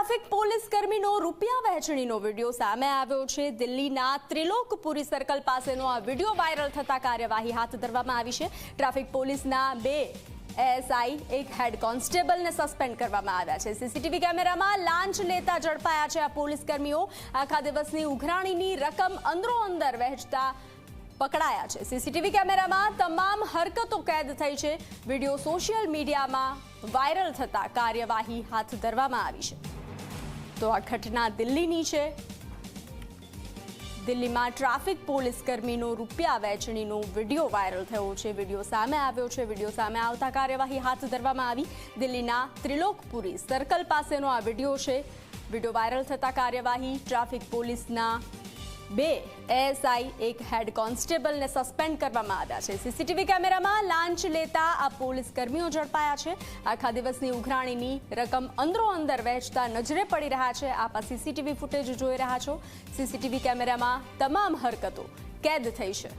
Traffic police કર્મીનો રૂપિયા વહેંચણીનો video સામે આવ્યો છે. દિલ્હીના ત્રિલોકપુરી સર્કલ પાસેનો આ વીડિયો વાયરલ થતા કાર્યવાહી હાથ ધરવામાં આવી છે. ટ્રાફિક પોલીસના બે એએસઆઈ એક હેડ કોન્સ્ટેબલને સસ્પેન્ડ કરવામાં આવ્યા છે. સીસીટીવી કેમેરામાં લાંચ લેતા ઝડપાયા છે આ પોલીસ કર્મીઓ. આખા દિવસની ઉઘરાણીની રકમ અંદરો અંદર વહેંચતા પકડાયા છે. સીસીટીવી કેમેરામાં તમામ હરકતો કેદ થઈ છે. વીડિયો સોશિયલ મીડિયામાં વાયરલ થતા કાર્યવાહી હાથ ધરવામાં આવી છે. તો આ ઘટના દિલ્હીની છે. દિલ્હીમાં ટ્રાફિક પોલીસ કર્મીનો રૂપિયા વહેંચણીનો વીડિયો વાયરલ થયો છે. વીડિયો સામે આવ્યો છે. વીડિયો સામે આવતા કાર્યવાહી હાથ ધરવામાં આવી. દિલ્હીના ત્રિલોકપુરી સર્કલ પાસેનો આ વીડિયો છે. વીડિયો વાયરલ થતા કાર્યવાહી ટ્રાફિક પોલીસના બે એએસઆઈ એક હેડ કોન્સ્ટેબલને સસ્પેન્ડ કરવામાં આવ્યા છે. સીસીટીવી કેમેરામાં લાંચ લેતા આ પોલીસ કર્મીઓ ઝડપાયા છે. આખા દિવસની ઉઘરાણીની રકમ અંદરો અંદર વહેંચતા નજરે પડી રહ્યા છે. આપ આ સીસીટીવી ફૂટેજ જોઈ રહ્યા છો. સીસીટીવી કેમેરામાં તમામ હરકતો કેદ થઈ છે.